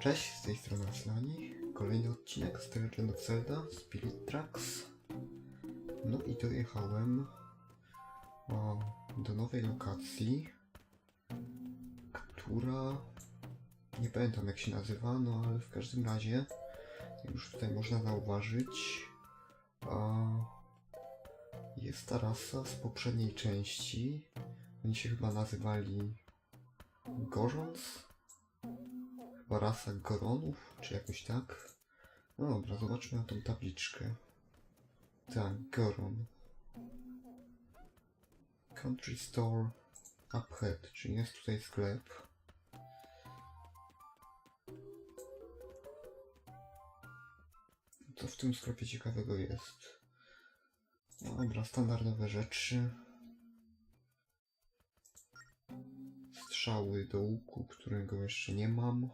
Cześć, z tej strony Aslani. Kolejny odcinek z The Legend of Zelda Spirit Tracks. No i dojechałem o, do nowej lokacji, która nie pamiętam jak się nazywa, no ale w każdym razie już tutaj można zauważyć a, jest ta rasa z poprzedniej części. Oni się chyba nazywali Gorons? Rasa Goronów, czy jakoś tak. No dobra, zobaczmy na tą tabliczkę. Tak, Goron. Country Store Uphead, czyli jest tutaj sklep. Co w tym sklepie ciekawego jest? No dobra, standardowe rzeczy. Strzały do łuku, którego jeszcze nie mam.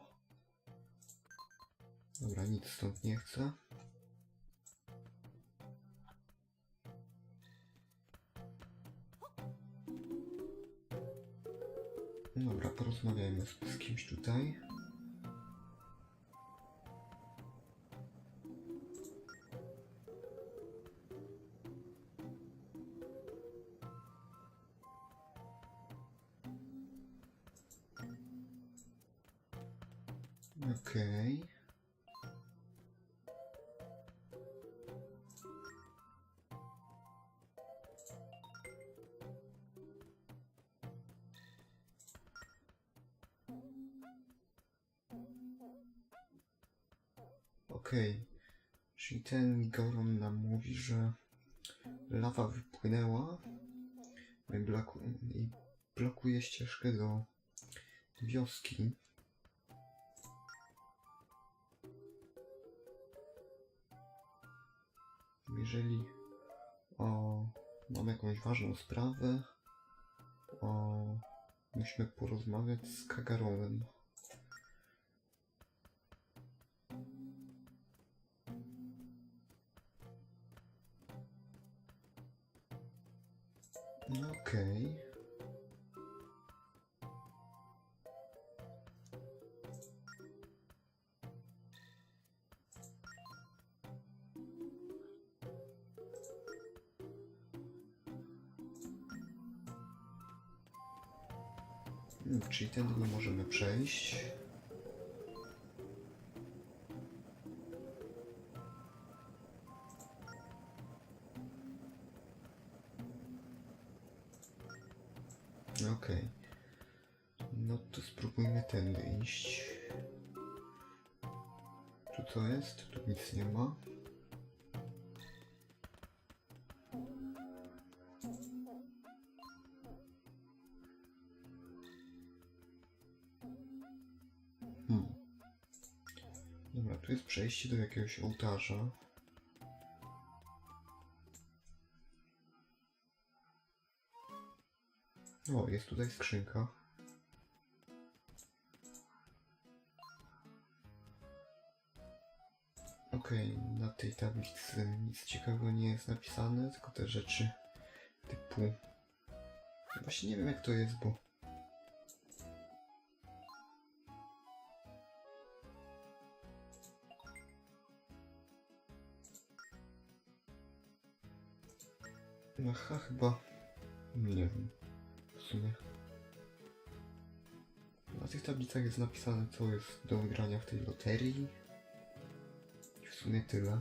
Dobra, nic stąd nie chcę. Dobra, porozmawiajmy z, z kimś tutaj. Okej. Okej. Lawa wypłynęła i bloku- i blokuje ścieżkę do wioski. Jeżeli o, mam jakąś ważną sprawę, o, musimy porozmawiać z Kagaronem. Okej. Mm, Czyli tędy nie możemy przejść. Tędy iść. Tu co jest? Tu nic nie ma. Hmm. Tu jest przejście do jakiegoś ołtarza. O, jest tutaj skrzynka. Okej, na tej tablicy nic ciekawego nie jest napisane, tylko te rzeczy typu... Właśnie nie wiem jak to jest, bo... Aha, chyba... Nie wiem. W sumie. Na tych tablicach jest napisane, co jest do wygrania w tej loterii. Sumie tyle.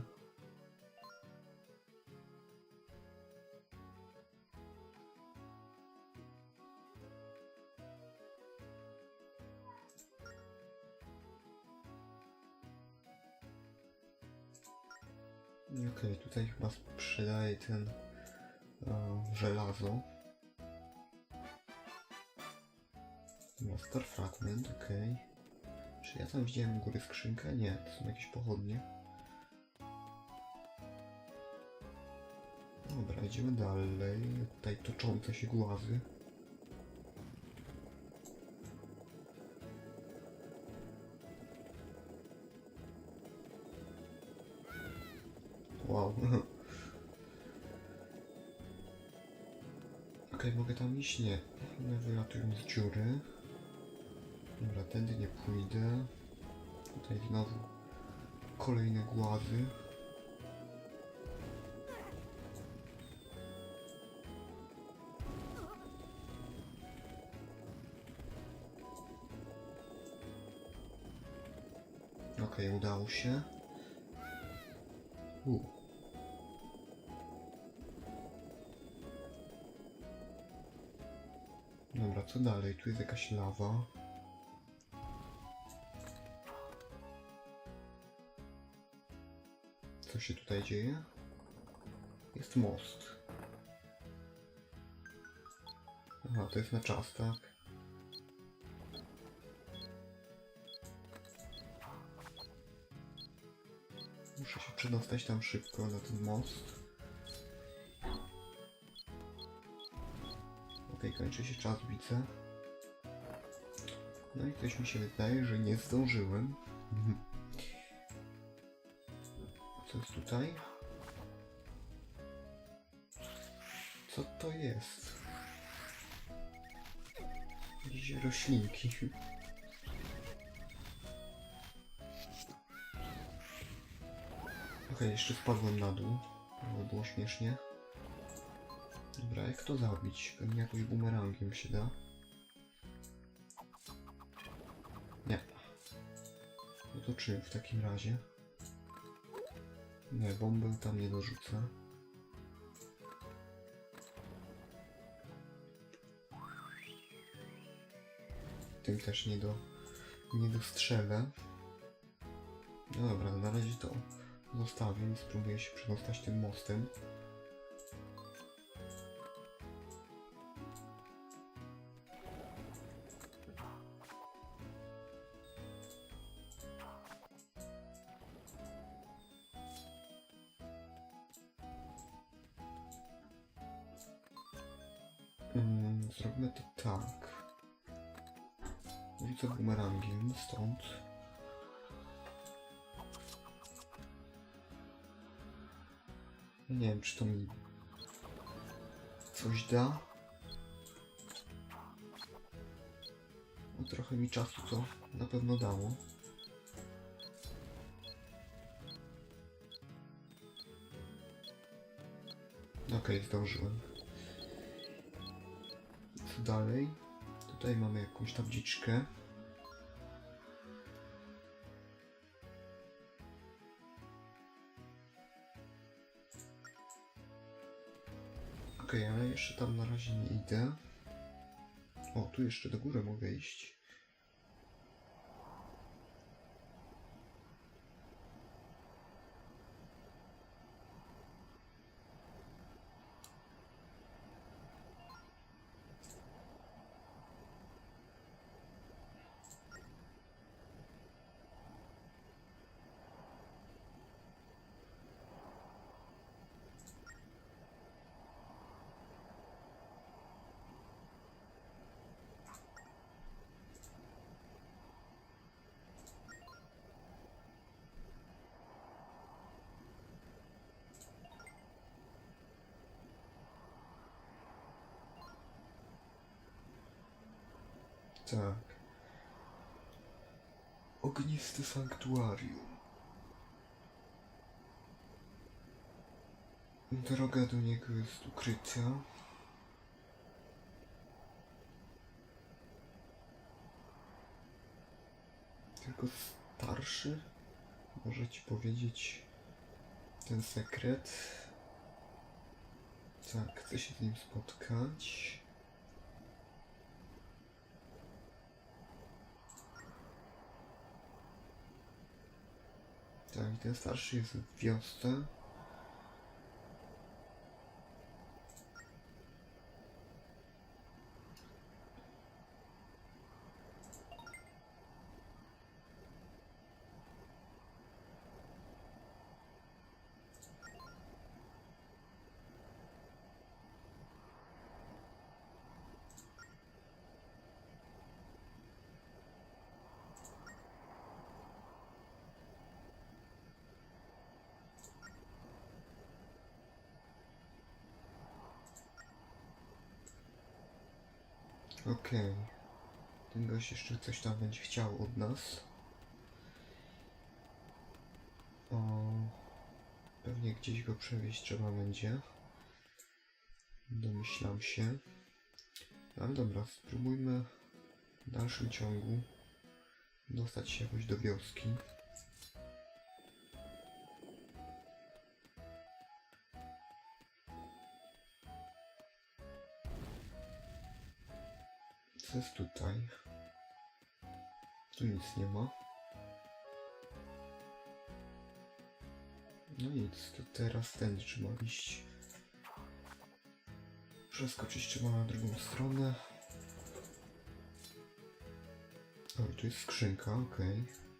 Okej, tutaj chyba sprzedaje ten e, żelazo. Master Fragment, okej. Czy ja tam widziałem góry skrzynkę? Nie, to są jakieś pochodnie. Dobra, idziemy dalej. Tutaj toczące się głazy. Wow. Okej, mogę tam iść? Nie. One wylatują z dziury. Dobra, tędy nie pójdę. Tutaj znowu kolejne głazy. Okej, udało się. U. Dobra, co dalej? Tu jest jakaś lawa. Co się tutaj dzieje? Jest most. Aha, to jest na czas, tak? Przedostać tam szybko na ten most. Okej, kończy się czas, widzę. No i coś mi się wydaje, że nie zdążyłem. Mhm. Co jest tutaj? Co to jest? Jakieś roślinki. Okej, jeszcze spadłem na dół. Żeby było śmiesznie. Dobra, jak to zabić? Pewnie jakoś bumerangiem się da. Nie. No to czym w takim razie? Nie, bombę tam nie dorzucę. Tym też nie do... nie dostrzelę. No dobra, na razie to zostawię i spróbuję się przedostać tym mostem. Mm, Zrobimy to tak. Rzucę bumerangiem stąd. Nie wiem, czy to mi coś da. No, trochę mi czasu to na pewno dało. Okej, zdążyłem. Co dalej? Tutaj mamy jakąś tabliczkę. Okej, ale jeszcze tam na razie nie idę. O, tu jeszcze do góry mogę iść. Tak. Ognisty sanktuarium. Droga do niego jest ukryta. Tylko starszy może ci powiedzieć ten sekret. Tak, chcę się z nim spotkać. Tak, ten starszy jest w wiosce. Okej. Okay. Ten gość jeszcze coś tam będzie chciał od nas. O, pewnie gdzieś go przewieźć trzeba będzie. Domyślam się. No, ale dobra, spróbujmy w dalszym ciągu dostać się jakoś do wioski. Co jest tutaj? Tu nic nie ma. No nic, to teraz ten trzeba iść. Przeskoczyć trzeba na drugą stronę. O, tu jest skrzynka, okej. I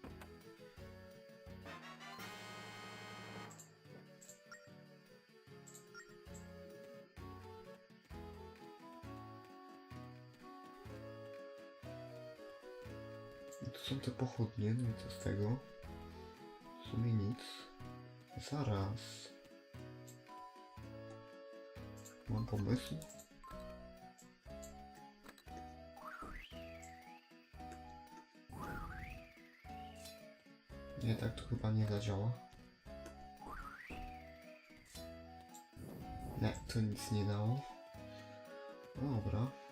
tu są te pochodnie, no i co z tego? W sumie nic. Zaraz. Mam pomysł? Nie, tak to chyba nie zadziała. Nie, to nic nie dało. No Dobra.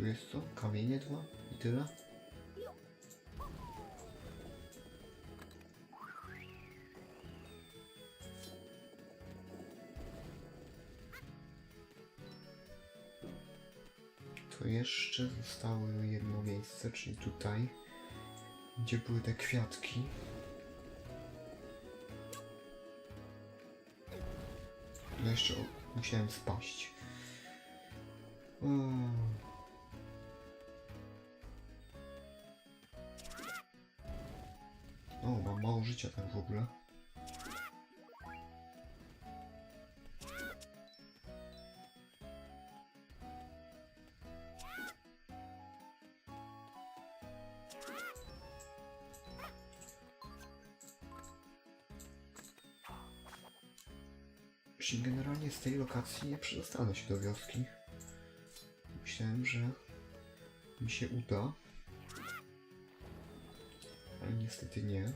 Tu jest co? Kamienie dwa? I tyle? To jeszcze zostało jedno miejsce, czyli tutaj, gdzie były te kwiatki. No jeszcze musiałem spaść. Mm. Życia tak w ogóle. Generalnie z tej lokacji nie przedostanę się do wioski. Myślałem, że mi się uda. Ale niestety nie.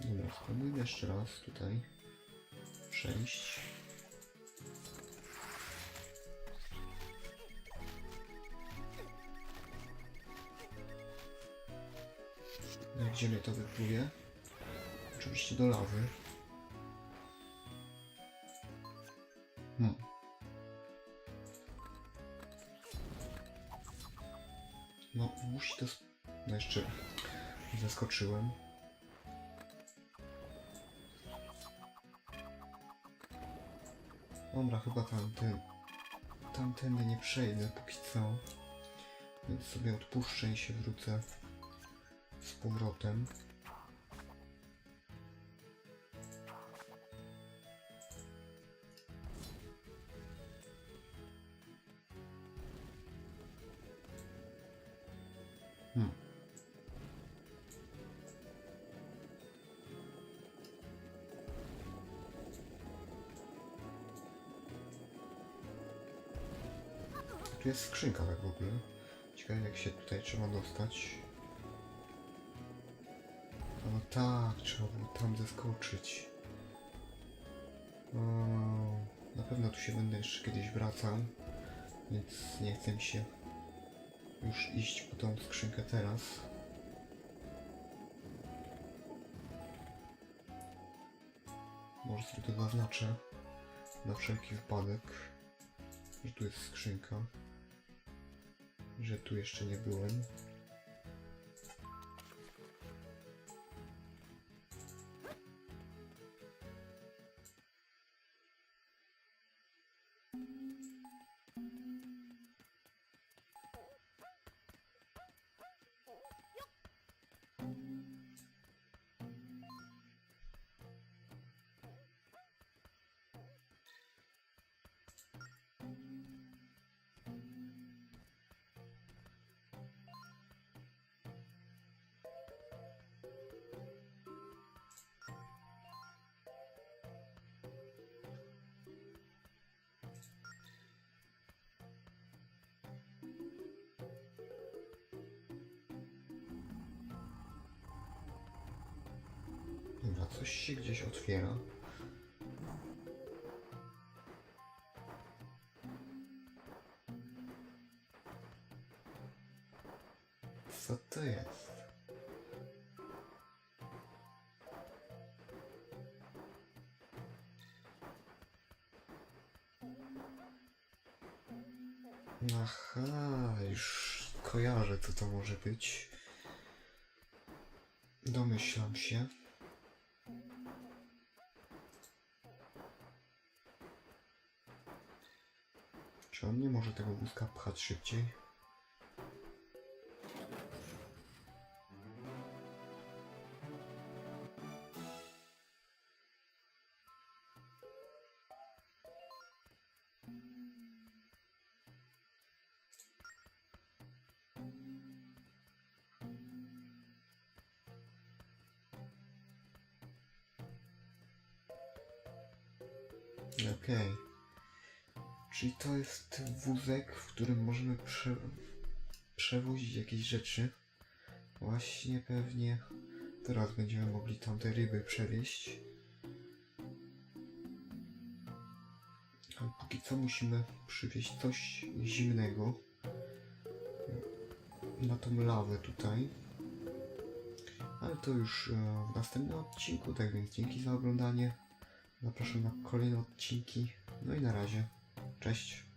Dobra, spróbujmy jeszcze raz tutaj przejść. No, gdzie mnie to wypluje? Oczywiście do lawy. Hmm. No, musi to... No jeszcze... Zaskoczyłem. Dobra, chyba tamten... Tamtędy nie przejdę póki co. Więc sobie odpuszczę i się wrócę z powrotem. Jest skrzynka tak w ogóle. Ciekawe jak się tutaj trzeba dostać. No tak, trzeba było tam zeskoczyć. O, na pewno tu się będę jeszcze kiedyś wracał. Więc nie chcę się już iść po tą skrzynkę teraz. Może sobie to zaznaczę na wszelki wypadek, że tu jest skrzynka, że tu jeszcze nie byłem. Coś się gdzieś otwiera. Co to jest? Aha, już kojarzę co to może być. Domyślam się. Czy on nie może tego wózka pchać szybciej? Czyli to jest wózek, w którym możemy prze... przewozić jakieś rzeczy. Właśnie pewnie teraz będziemy mogli tam te ryby przewieźć. Ale póki co musimy przywieźć coś zimnego na tą lawę tutaj. Ale to już e, w następnym odcinku, tak więc dzięki za oglądanie. Zapraszam na kolejne odcinki. No i na razie. Cześć.